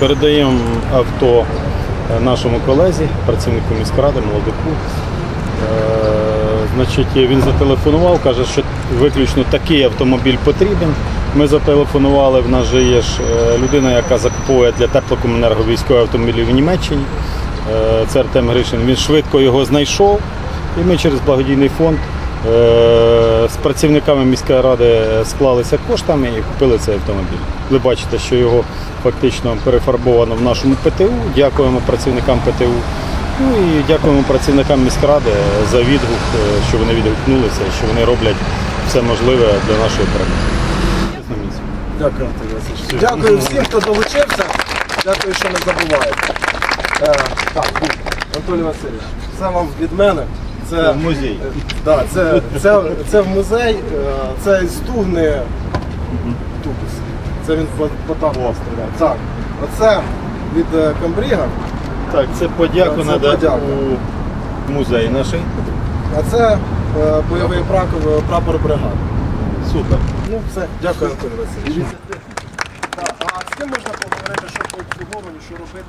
Передаємо авто е, нашому колезі, працівнику міськради, молодику. Е, Значить, він зателефонував, каже, що виключно такий автомобіль потрібен. Ми зателефонували, в нас же є ж е, людина, яка закуповує для теплокомунерго військові автомобілі в Німеччині. Е, Це Артем Гришин. Він швидко його знайшов. І ми через благодійний фонд е, з працівниками міської ради склалися коштами і купили цей автомобіль. Ви бачите, що його фактично перефарбовано в нашому ПТУ. Дякуємо працівникам ПТУ. Ну і дякуємо працівникам міськради за відгук, е, що вони відгукнулися, що вони роблять все можливе для нашої перемоги. Дякую, Дякую всім, хто долучився. Дякую, що не забуваєте. Е, так, Анатолій Васильович, це вам від мене. Це, В музей. Е, да, це, це, це в музей, е, це із Тугни Тубус. Це він по, по танку стріляв. Так. Оце від Камбріга, Так, це подяку Це подяка. у музей наш. а це бойовий прапор, прапор бригади. Супер. Ну все, дякую, Анатолій Васильович. А з ким можна поговорити, що по обслуговуванню, що робити?